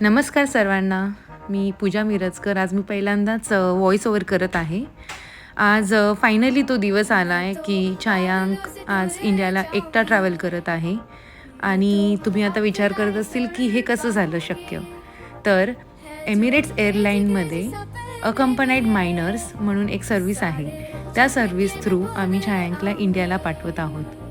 नमस्कार सर्वांना. मी पूजा मिरजकर. आज मी पहिल्यांदाच व्हॉइस ओवर करत आहे. आज फायनली तो दिवस आला आहे की छायांक आज इंडियाला एकटा ट्रॅव्हल करत आहे. आणि तुम्ही आता विचार करत असतील की हे कसं झालं शक्य? तर एमिरेट्स एअरलाईनमध्ये अकंपनाईड मायनर्स म्हणून एक सर्विस आहे. त्या सर्व्हिस थ्रू आम्ही छायांकला इंडियाला पाठवत आहोत.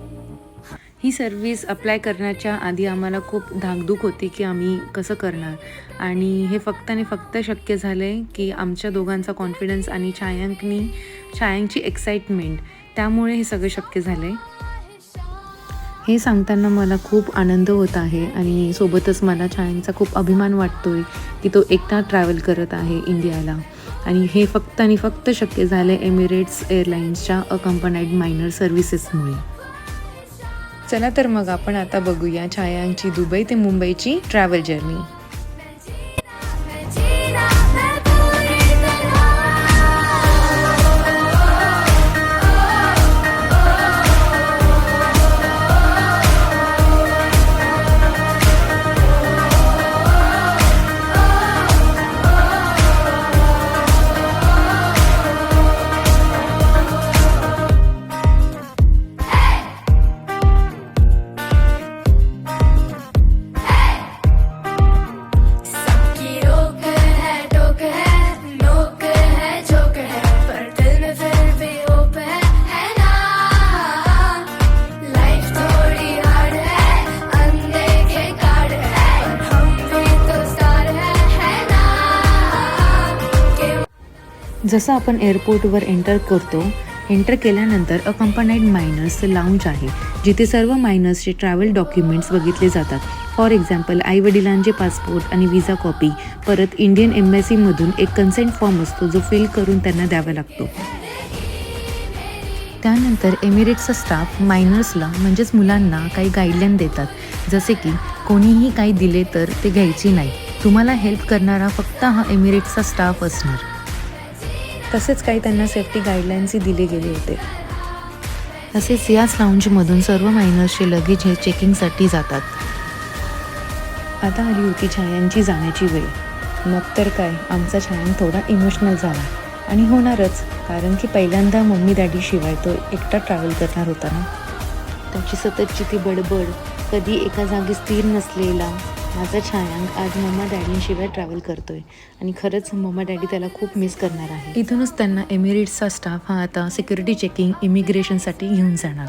ही सर्विस अप्लाय करण्याच्या आधी आम्हाला खूप धाकधूक होती की आम्ही कसं करणार. आणि हे फक्त आणि फक्त शक्य झालं आहे की आमच्या दोघांचा कॉन्फिडन्स आणि छायांकनी छायांकची एक्साइटमेंट त्यामुळे हे सगळं शक्य झालं आहे हे सांगताना मला खूप आनंद होत आहे आणि सोबतच मला छायांचा खूप अभिमान वाटतो आहे की तो एकटा ट्रॅव्हल करत आहे इंडियाला. आणि हे फक्त आणि फक्त शक्य झालं आहे एमिरेट्स एअरलाईन्सच्या अकंपनाईड मायनर सर्व्हिसेसमुळे चला तर मग आपण आता बघूया छायांची दुबई ते मुंबईची ट्रॅव्हल जर्नी जसं आपण एअरपोर्टवर एंटर करतो एंटर केल्यानंतर अकंपनाईड मायनर्स लाऊंज आहे जिथे सर्व मायनर्सचे ट्रॅव्हल डॉक्युमेंट्स बघितले जातात. फॉर एक्झाम्पल आईवडिलांचे पासपोर्ट आणि व्हिसा कॉपी परत इंडियन एम्बॅसीमधून एक कन्सेंट फॉर्म असतो जो फिल करून त्यांना द्यावा लागतो. त्यानंतर एमिरेट्सचा स्टाफ मायनर्सला म्हणजेच मुलांना काही गाईडलाईन देतात. जसे की कोणीही काही दिले तर ते घ्यायची नाही. तुम्हाला हेल्प करणारा फक्त हा एमिरेट्सचा स्टाफ असणार. तसेच काही त्यांना सेफ्टी गाईडलाईन्सही दिले गेले होते. तसेच याच लाऊंजमधून सर्व मायनर्सचे लगेज हे चेकिंगसाठी जातात. आता आली होती छायांची जाण्याची वेळ. मग तर काय आमचा छायान थोडा इमोशनल झाला. आणि होणारच कारण की पहिल्यांदा मम्मी डॅडी शिवाय तो एकटा ट्रॅव्हल करणार होता ना. त्याची सततची ती बडबड कधी एका जागी स्थिर नसलेला. माझा छायांक आज मम्मा डॅडींशिवाय ट्रॅव्हल करतोय. आणि खरंच मम्मा डॅडी त्याला खूप मिस करणार आहे. इथूनच त्यांना एमिरेट्सचा स्टाफ हा आता सिक्युरिटी चेकिंग इमिग्रेशनसाठी घेऊन जाणार.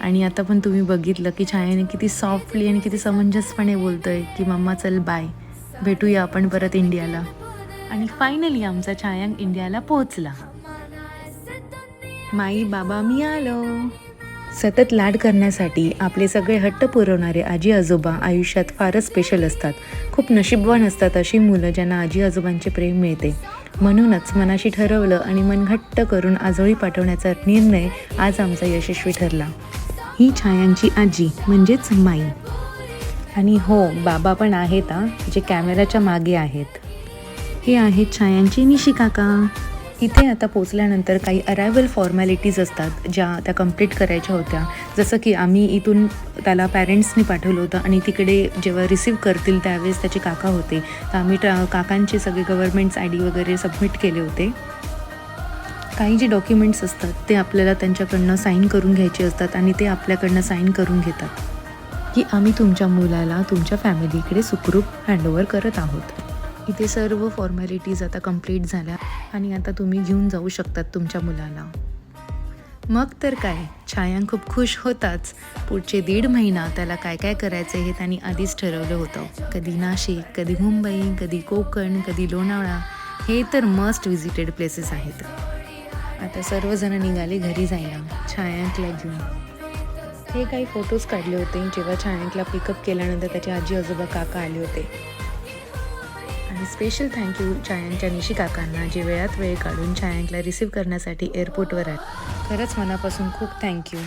आणि आता पण तुम्ही बघितलं की छायाने किती सॉफ्टली आणि किती समंजसपणे बोलतोय की मम्मा चल बाय भेटूया आपण परत इंडियाला. आणि फायनली आमचा छायांक इंडियाला पोहोचला. माई बाबा मी आलो. सतत लाड करण्यासाठी आपले सगळे हट्ट पुरवणारे आजी आजोबा आयुष्यात फारच स्पेशल असतात. खूप नशीबवान असतात अशी मुलं ज्यांना आजी आजोबांचे प्रेम मिळते. म्हणूनच मनाशी ठरवलं आणि मन घट्ट करून आजोळी पाठवण्याचा निर्णय आज आमचा यशस्वी ठरला. ही छायांची आजी म्हणजेच माई. आणि हो बाबा पण आहेत जे कॅमेऱ्याच्या मागे आहेत. हे आहेत छायांची निशी काका. इथे आता पोचल्यानंतर काही अरायवल फॉर्मॅलिटीज असतात ज्या त्या कंप्लीट करायच्या होत्या. जसं की आम्ही इथून त्याला पॅरेंट्सनी पाठवलं होतं आणि तिकडे जेव्हा रिसीव्ह करतील त्यावेळेस त्याचे काका होते. तर आम्ही ट्रा काकांचे सगळे गव्हर्मेंट्स आय डी वगैरे सबमिट केले होते. काही जे डॉक्युमेंट्स असतात ते आपल्याला त्यांच्याकडनं साईन करून घ्यायचे असतात आणि ते आपल्याकडनं साईन करून घेतात. की आम्ही तुमच्या मुलाला तुमच्या फॅमिलीकडे सुखरूप हँडओव्हर करत आहोत. इथे सर्व फॉर्मॅलिटीज आता कंप्लीट झाल्या आणि आता तुम्ही घेऊन जाऊ शकतात तुमच्या मुलाला. मग तर काय छायान खूप खुश होताच. पुढचे दीड महिना त्याला काय काय करायचं हे त्यांनी आधीच ठरवलं होतं. कधी नाशिक कधी मुंबई कधी कोकण कधी लोणावळा हे तर मस्ट विजिटेड प्लेसेस आहेत. आता सर्वजण निघाले घरी जायला छायांकला घेऊन. हे काही फोटोज काढले होते. जेव्हा छायांकला पिकअप केल्यानंतर त्याचे आजी आजोबा काका आले होते. आणि स्पेशल थँक्यू छायांच्या निशी काकांना जे वेळात वेळ काढून छायांकला रिसीव करण्यासाठी एअरपोर्टवर आले. खरंच मनापासून खूप थँक्यू